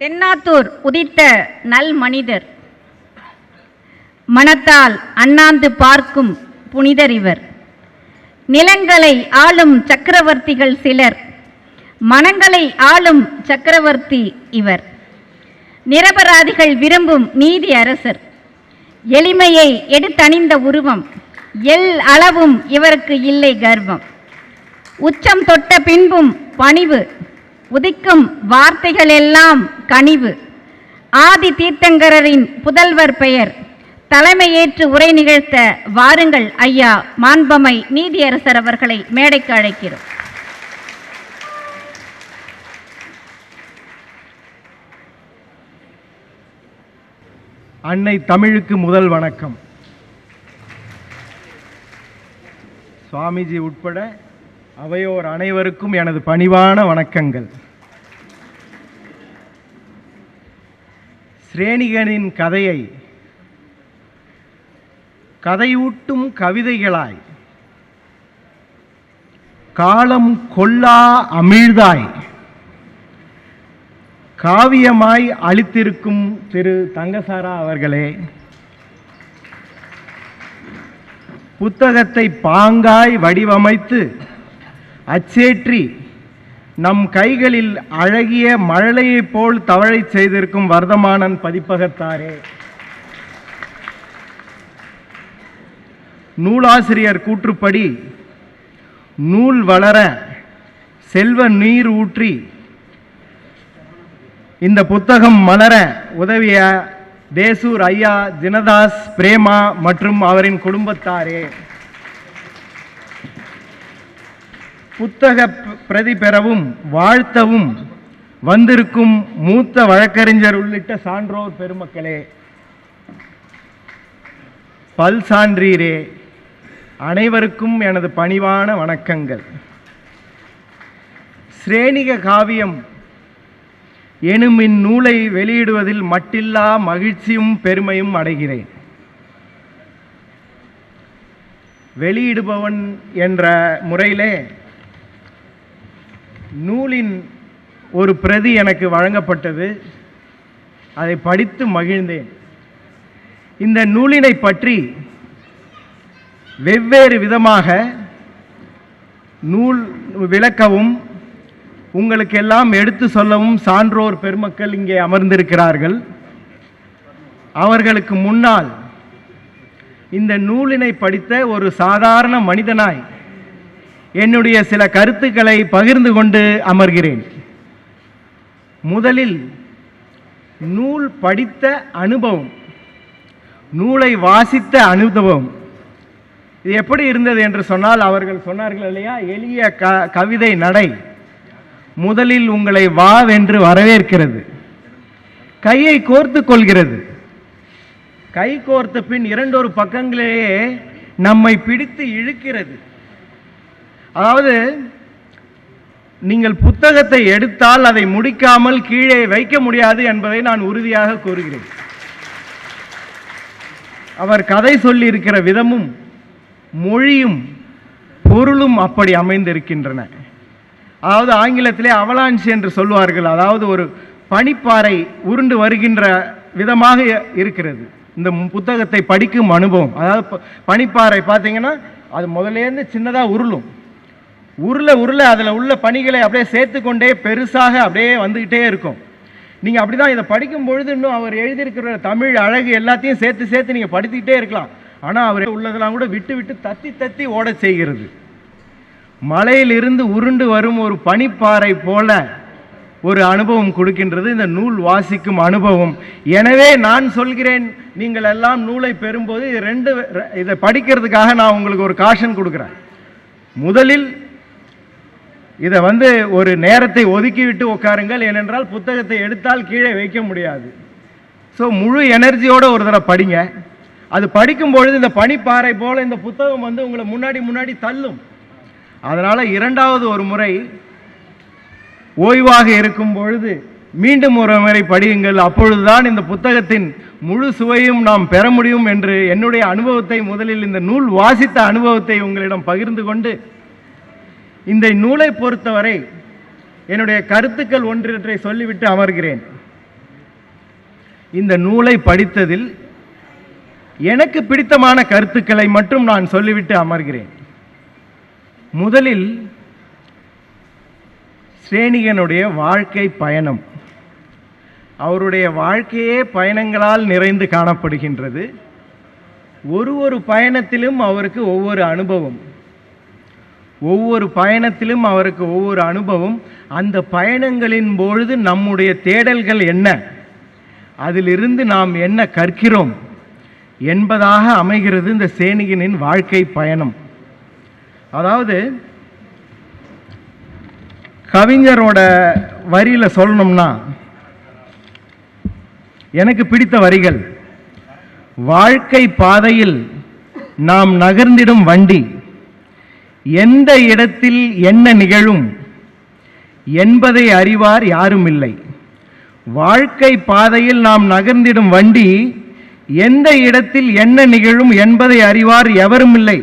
தென்னாத்தூர் உதித்த நல் மனிதர். மனத்தால் அண்ணாந்து பார்க்கும் புனிதர் இவர். நிலங்களை ஆளும் சக்கரவர்த்திகள் சிலர். மனங்களை ஆளும் சக்கரவர்த்தி இவர். நிரபராதிகள் விரும்பும் நீதி அரசர். எளிமையை எடுத்தணிந்த உருவம். எல் அளவும் இவருக்கு இல்லை கர்வம். உச்சம் தொட்ட பின்பும் பணிவு. உதிக்கும் வார்த்தைகள் எல்லாம் கனிவு. ஆதி தீர்த்தங்கரரின் புதல்வர் பெயர். தலைமையேற்று உரை நிகழ்த்த வாருங்கள் ஐயா மாண்பமை நீதியரசர் அவர்களை மேடைக்கு அழைக்கிறோம். அன்னை தமிழுக்கு முதல் வணக்கம். சுவாமிஜி உட்பட அவையோர் அனைவருக்கும் எனது பணிவான வணக்கங்கள். ஸ்ரேணிகனின் கதையை கதையூட்டும் கவிதைகளாய் காலம் கொல்லா அமிழ்தாய் காவியமாய் அளித்திருக்கும் திரு தங்கசாரா அவர்களே புத்தகத்தை பாங்காய் வடிவமைத்து அச்சேற்றி. நம் கைகளில் அழகிய மழலையைப் போல் தவழைச் செய்திருக்கும் வர்தமானன் பதிப்பகத்தாரே. நூலாசிரியர் கூற்றுப்படி நூல் வளர செல்வ நீர் ஊற்றி இந்த புத்தகம் மலர உதவிய தேசூர் ஐயா தினதாஸ் பிரேமா மற்றும் அவரின் குடும்பத்தாரே. புத்தக பிரதி பெறவும் வாழ்த்தவும் வந்திருக்கும் மூத்த வழக்கறிஞர் உள்ளிட்ட சான்றோர் பெருமக்களே பல் சான்றீரே அனைவருக்கும் எனது பணிவான வணக்கங்கள். ஸ்ரேணிக காவியம் எனும் இந்நூலை வெளியிடுவதில் மட்டில்லா மகிழ்ச்சியும் பெருமையும் அடைகிறேன். வெளியிடுபவன் என்ற முறையிலே நூலின் ஒரு பிரதி எனக்கு வழங்கப்பட்டது. அதை படித்து மகிழ்ந்தேன். இந்த நூலினை பற்றி வெவ்வேறு விதமாக நூல் விளக்கவும் உங்களுக்கு எல்லாம் எடுத்து சொல்லவும் சான்றோர் பெருமக்கள் இங்கே அமர்ந்திருக்கிறார்கள். அவர்களுக்கு முன்னால் இந்த நூலினை படித்த ஒரு சாதாரண மனிதனாய் என்னுடைய சில கருத்துக்களை பகிர்ந்து கொண்டு அமர்கிறேன். முதலில் நூல் படித்த அனுபவம் நூலை வாசித்த அனுபவம். இது எப்படி இருந்தது என்று சொன்னால் அவர்கள் சொன்னார்கள் இல்லையா எளிய க கவிதை நடை முதலில் உங்களை வா என்று வரவேற்கிறது. கையை கோர்த்து கொள்கிறது. கை கோர்த்த பின் இரண்டொரு பக்கங்களிலேயே நம்மை பிடித்து இழுக்கிறது. அதாவது நீங்கள் புத்தகத்தை எடுத்தால் அதை முடிக்காமல் கீழே வைக்க முடியாது என்பதை நான் உறுதியாக கூறுகிறேன். அவர் கதை சொல்லியிருக்கிற விதமும் மொழியும் பொருளும் அப்படி அமைந்திருக்கின்றன. அதாவது ஆங்கிலத்திலே அவலான்ஸ் என்று சொல்வார்கள். அதாவது ஒரு பனிப்பாறை உருண்டு வருகின்ற விதமாக இருக்கிறது. இந்த புத்தகத்தை படிக்கும் அனுபவம். அதாவது ப- பனிப்பாறை பார்த்தீங்கன்னா அது முதலேருந்து சின்னதாக உருளும். உருள உருளை அதில் உள்ள பணிகளை அப்படியே சேர்த்து கொண்டே பெருசாக அப்படியே வந்துக்கிட்டே இருக்கும். நீங்கள் அப்படி தான் இதை படிக்கும் பொழுது இன்னும் அவர் எழுதியிருக்கிற தமிழ் அழகு எல்லாத்தையும் சேர்த்து சேர்த்து நீங்கள் படித்துக்கிட்டே இருக்கலாம். ஆனால் அவர் உள்ளதெல்லாம் கூட விட்டு விட்டு தத்தி தத்தி ஓட செய்கிறது. மலையிலிருந்து உருண்டு வரும் ஒரு பனிப்பாறை போல ஒரு அனுபவம் கொடுக்கின்றது. இந்த நூல் வாசிக்கும் அனுபவம். எனவே நான் சொல்கிறேன் நீங்கள் எல்லாம் நூலை பெறும்போது ரெண்டு இதை படிக்கிறதுக்காக நான் உங்களுக்கு ஒரு காஷன் கொடுக்குறேன். முதலில் இதை வந்து ஒரு நேரத்தை ஒதுக்கிவிட்டு உட்காருங்கள் ஏனென்றால் புத்தகத்தை எடுத்தால் கீழே வைக்க முடியாது. ஸோ முழு எனர்ஜியோடு ஒரு தடவை படிங்க. அது படிக்கும் பொழுது இந்த பனிப்பாறை போல இந்த புத்தகம் வந்து உங்களை முன்னாடி முன்னாடி தள்ளும். அதனால் இரண்டாவது ஒரு முறை ஓய்வாக இருக்கும் பொழுது மீண்டும் ஒரு முறை படியுங்கள். அப்பொழுதுதான் இந்த புத்தகத்தின் முழு சுவையும் நாம் பெற முடியும் என்று என்னுடைய அனுபவத்தை முதலில் இந்த நூல் வாசித்த அனுபவத்தை உங்களிடம் பகிர்ந்து கொண்டு இந்த நூலை பொறுத்தவரை என்னுடைய கருத்துக்கள் ஒன்றிற்றை சொல்லிவிட்டு அமர்கிறேன். இந்த நூலை படித்ததில் எனக்கு பிடித்தமான கருத்துக்களை மட்டும் நான் சொல்லிவிட்டு அமர்கிறேன். முதலில் ஸ்ரேணிகனுடைய வாழ்க்கை பயணம். அவருடைய வாழ்க்கையே பயணங்களால் நிறைந்து காணப்படுகின்றது. ஒரு ஒரு பயணத்திலும் அவருக்கு ஒவ்வொரு அனுபவம். ஒவ்வொரு பயணத்திலும் அவருக்கு ஒவ்வொரு அனுபவம். அந்த பயணங்களின் பொழுது நம்முடைய தேடல்கள் என்ன? அதிலிருந்து நாம் என்ன கற்கிறோம்? என்பதாக அமைகிறது இந்த சேனிகனின் வாழ்க்கை பயணம். அதாவது கவிஞரோட வரியில் சொல்லணும்னா எனக்கு பிடித்த வரிகள் வாழ்க்கை பாதையில் நாம் நகர்ந்திடும் வண்டி. எந்த இடத்தில் என்ன நிகழும் என்பதை அறிவார் யாரும் இல்லை வாழ்க்கை பாதையில் நாம் நகர்ந்திடும் வண்டி எந்த இடத்தில் என்ன நிகழும் என்பதை அறிவார் எவரும் இல்லை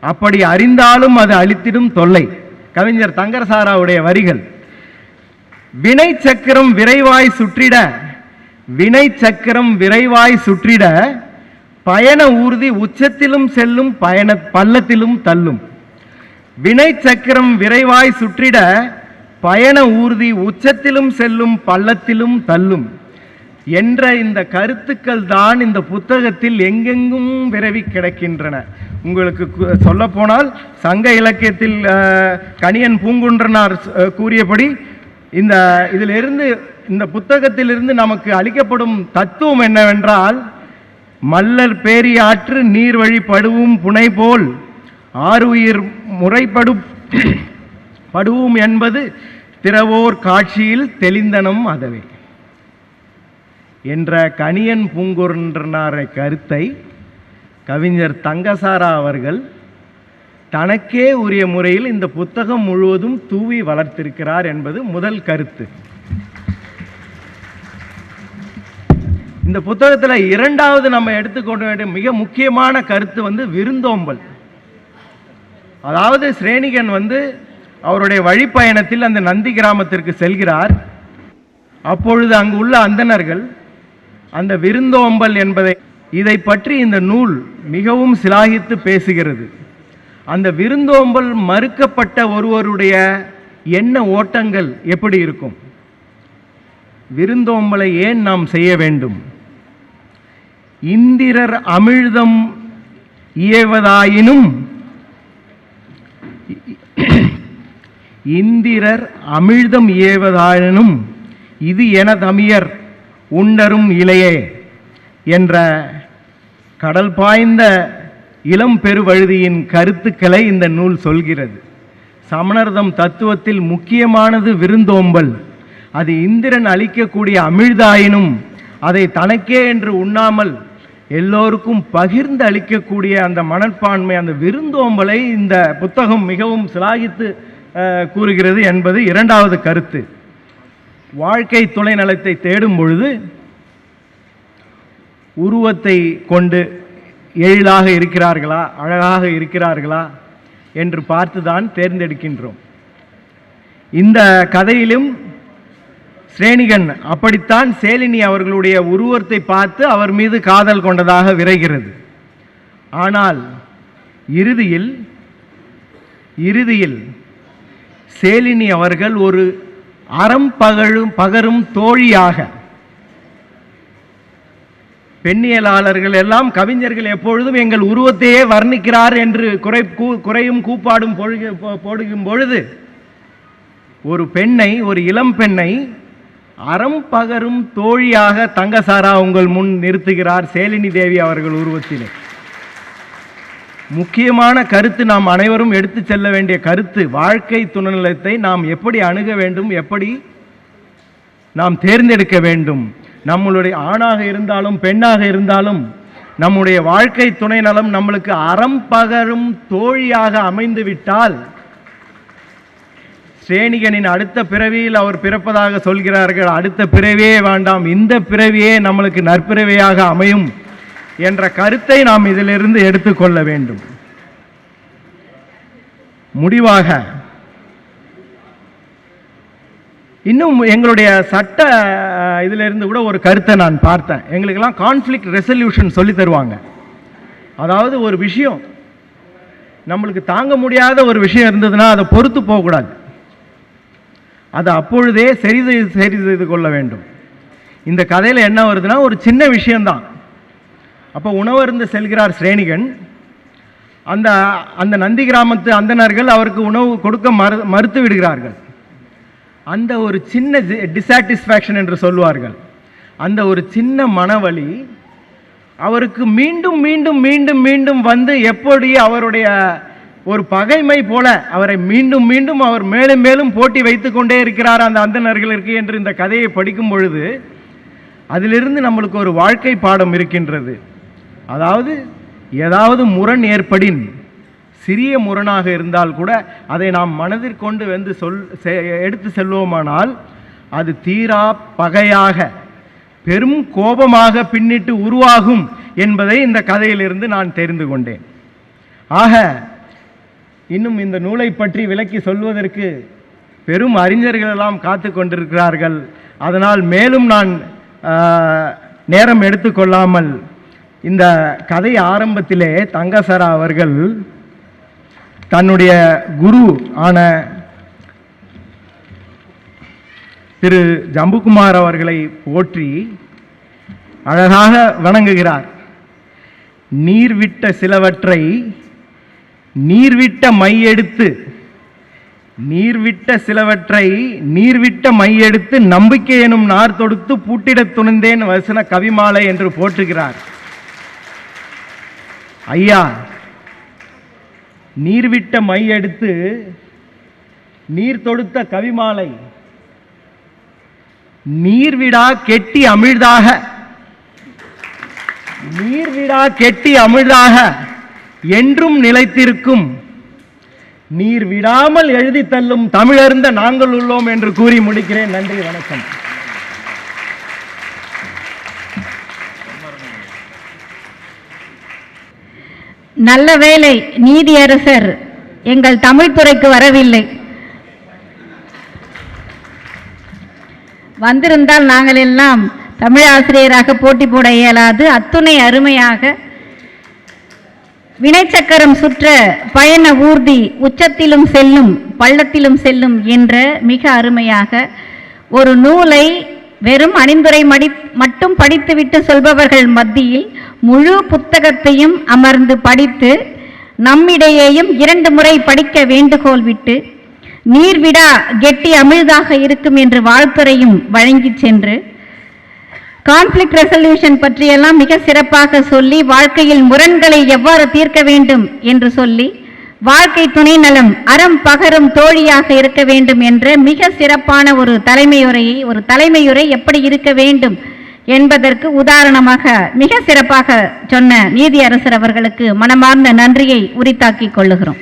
அப்படி அறிந்தாலும் அது அழித்திடும் தொல்லை. கவிஞர் தங்கரசாராவுடைய வரிகள் வினை சக்கரம் விரைவாய் சுற்றிட வினை சக்கரம் விரைவாய் சுற்றிட பயண ஊர்தி உச்சத்திலும் செல்லும் பயண பள்ளத்திலும் தள்ளும். வினை சக்கரம் விரைவாய் சுற்றிட பயண ஊர்தி உச்சத்திலும் செல்லும் பள்ளத்திலும் தள்ளும். என்ற இந்த கருத்துக்கள் தான் இந்த புத்தகத்தில் எங்கெங்கும் விரவி கிடக்கின்றன. உங்களுக்கு சொல்லப்போனால் சங்க இலக்கியத்தில் கணியன் பூங்குன்றனார் கூறியபடி இந்த இதிலிருந்து இந்த புத்தகத்திலிருந்து நமக்கு அளிக்கப்படும் தத்துவம் என்னவென்றால் மல்லர் பேரியாற்று நீர்வழி படுவும் புனை போல் ஆறுயிர் முறைப்படு படுவோம் என்பது திறவோர் காட்சியில் தெளிந்தனம் அதவே. என்ற கணியன் பூங்குன்றனாரை கருத்தை கவிஞர் தங்கசாரா அவர்கள் தனக்கே உரிய முறையில் இந்த புத்தகம் முழுவதும் தூவி வளர்த்திருக்கிறார் என்பது முதல் கருத்து. இந்த புத்தகத்தில் இரண்டாவது நம்ம எடுத்துக்கொண்ட வேண்டிய மிக முக்கியமான கருத்து வந்து விருந்தோம்பல். அதாவது ஸ்ரேணிகன் வந்து அவருடைய வழிப்பயணத்தில் அந்த நந்தி கிராமத்திற்கு செல்கிறார். அப்பொழுது அங்கு உள்ள அந்தனர்கள் அந்த விருந்தோம்பல் என்பதை இதை பற்றி இந்த நூல் மிகவும் சிலாகித்து பேசுகிறது. அந்த விருந்தோம்பல் மறுக்கப்பட்ட ஒருவருடைய எண்ண ஓட்டங்கள் எப்படி இருக்கும்? விருந்தோம்பலை ஏன் நாம் செய்ய வேண்டும்? இந்திரர் அமிழ்தம் இயவதாயினும் இந்திரர் அமிழ்தம் ஏவதாயினும் இது என தமியர் உண்டரும் இலையே என்ற கடல் பாய்ந்த இளம் பெருவழுதியின் கருத்துக்களை இந்த நூல் சொல்கிறது. சமணர்தம் தத்துவத்தில் முக்கியமானது விருந்தோம்பல். அது இந்திரன் அளிக்கக்கூடிய அமிழ்தாயினும் அதை தனக்கே என்று உண்ணாமல் எல்லோருக்கும் பகிர்ந்து அளிக்கக்கூடிய அந்த மனப்பான்மை அந்த விருந்தோம்பலை இந்த புத்தகம் மிகவும் சிலாகித்து கூறுகிறது என்பது இரண்டாவது கருத்து. வாழ்க்கை துணை நலத்தை தேடும் பொழுது உருவத்தை கொண்டு எழிலாக இருக்கிறார்களா அழகாக இருக்கிறார்களா என்று பார்த்துதான் தேர்ந்தெடுக்கின்றோம். இந்த கதையிலும் ஸ்ரேணிகன் அப்படித்தான் சேலினி அவர்களுடைய உருவத்தை பார்த்து அவர் மீது காதல் கொண்டதாக விரைகிறது. ஆனால் இறுதியில் இறுதியில் சேலினி அவர்கள் ஒரு அறம் பகழும் பகரும் தோழியாக பெண்ணியலாளர்கள் எல்லாம் கவிஞர்கள் எப்பொழுதும் எங்கள் உருவத்தையே வர்ணிக்கிறார் என்று குறை கூ- குறையும் கூப்பாடும் பொழுகு போ- போடுகும் பொழுது ஒரு பெண்ணை ஒரு இளம் பெண்ணை அறம் பகரும் தோழியாக தங்கசாரா உங்கள் முன் நிறுத்துகிறார் சேலினி தேவி அவர்கள் உருவத்திலே. முக்கியமான கருத்து நாம் அனைவரும் எடுத்து செல்ல வேண்டிய கருத்து வாழ்க்கை துணைநலத்தை நாம் எப்படி அணுக வேண்டும் எப்படி நாம் தேர்ந்தெடுக்க வேண்டும். நம்மளுடைய ஆணாக இருந்தாலும் பெண்ணாக இருந்தாலும் நம்முடைய வாழ்க்கை துணை நலம் நம்மளுக்கு அறம் பகரும் தோழியாக அமைந்துவிட்டால் சேனிகனின் அடுத்த பிறவியில் அவர் பிறப்பதாக சொல்கிறார்கள் அடுத்த பிறவியே வேண்டாம் இந்த பிறவியே நம்மளுக்கு நற்பிறவியாக அமையும் என்ற கருத்தை நாம் இதிலிருந்து எடுத்துக்கொள்ள வேண்டும். முடிவாக இன்னும் எங்களுடைய சட்ட இதிலிருந்து கூட ஒரு கருத்தை நான் பார்த்தேன். எங்களுக்கெல்லாம் கான்ஃப்ளிக் ரெசல்யூஷன் சொல்லி தருவாங்க. அதாவது ஒரு விஷயம் நம்மளுக்கு தாங்க முடியாத ஒரு விஷயம் இருந்ததுன்னா அதை பொறுத்து போகக்கூடாது. அதை அப்பொழுதே சரி செய்து சரி செய்து கொள்ள வேண்டும். இந்த கதையில் என்ன வருதுன்னா ஒரு சின்ன விஷயந்தான் அப்போ உணவருந்து செல்கிறார் ஸ்ரேணிகன். அந்த அந்த நந்தி கிராமத்து அந்தனர்கள் அவருக்கு உணவு கொடுக்க மறு மறுத்து விடுகிறார்கள். அந்த ஒரு சின்ன டிசாட்டிஸ்ஃபேக்ஷன் என்று சொல்வார்கள் அந்த ஒரு சின்ன மனவழி அவருக்கு மீண்டும் மீண்டும் மீண்டும் மீண்டும் வந்து எப்படி அவருடைய ஒரு பகைமை போல அவரை மீண்டும் மீண்டும் அவர் மேலும் மேலும் போட்டி வைத்து கொண்டே இருக்கிறார் அந்த அந்தனர்களுக்கு என்று இந்த கதையை படிக்கும் பொழுது அதிலிருந்து நம்மளுக்கு ஒரு வாழ்க்கை பாடம் இருக்கின்றது. அதாவது ஏதாவது முரண் ஏற்படின் சிறிய முரணாக இருந்தால் கூட அதை நாம் மனதிற்கொண்டு வந்து சொல் செ- எடுத்து செல்வோமானால் அது தீரா பகையாக பெரும் கோபமாக பின்னிட்டு உருவாகும் என்பதை இந்த கதையிலிருந்து நான் தெரிந்து கொண்டேன். ஆக இன்னும் இந்த நூலை பற்றி விளக்கி சொல்வதற்கு பெரும் அறிஞர்களெல்லாம் காத்து கொண்டிருக்கிறார்கள். அதனால் மேலும் நான் நேரம் எடுத்துக்கொள்ளாமல் இந்த கதை ஆரம்பத்திலே தங்கசரா அவர்கள் தன்னுடைய குரு ஆன திரு ஜம்புகுமார் அவர்களை போற்றி அழகாக வணங்குகிறார். நீர்விட்ட சிலவற்றை நீர்விட்ட மையெடுத்து நீர்விட்ட சிலவற்றை நீர்விட்ட மையெடுத்து நம்பிக்கை எனும் நார் தொடுத்து பூட்டிடத் துணிந்தேன் வசன கவிமாலை என்று போற்றுகிறார். ஐயா நீர்விட்ட மையெடுத்து நீர் தொடுத்த கவிமாலை நீர்விடா கெட்டி அமிழ்தாக நீர்விடா கெட்டி அமிழ்தாக என்றும் நிலைத்திருக்கும். நீர் விடாமல் எழுதி தள்ளும் தமிழர்ந்த நாங்கள் உள்ளோம் என்று கூறி முடிக்கிறேன். நன்றி வணக்கம். நல்ல வேளை நீதியரசர் எங்கள் தமிழ்துறைக்கு வரவில்லை. வந்திருந்தால் நாங்கள் எல்லாம் தமிழாசிரியராக போட்டி போட இயலாது. அத்துணை அருமையாக வினைச்சக்கரம் சுற்ற பயண ஊர்தி உச்சத்திலும் செல்லும் பள்ளத்திலும் செல்லும் என்ற மிக அருமையாக ஒரு நூலை வெறும் அணிந்துரை மடி மட்டும் படித்துவிட்டு சொல்பவர்கள் மத்தியில் முழு புத்தகத்தையும் அமர்ந்து படித்து நம்மிடையேயும் இரண்டு முறை படிக்க வேண்டுகோள் விட்டு நீர்விடா கெட்டி அமிழ்தாக இருக்கும் என்று வாழ்த்துறையும் வழங்கிச் சென்று கான்ஃப்ளிக்ட் ரெசல்யூஷன் பற்றியெல்லாம் மிக சிறப்பாக சொல்லி வாழ்க்கையில் முரண்களை எவ்வாறு தீர்க்க வேண்டும் என்று சொல்லி வாழ்க்கை துணை நலம் அறம் பகரும் தோழியாக இருக்க வேண்டும் என்ற மிக சிறப்பான ஒரு தலைமையுரையை ஒரு தலைமையுரை எப்படி இருக்க வேண்டும் என்பதற்கு உதாரணமாக மிக சிறப்பாக சொன்ன நீதியரசர் அவர்களுக்கு மனமார்ந்த நன்றியை உரித்தாக்கிக் கொள்ளுகிறோம்.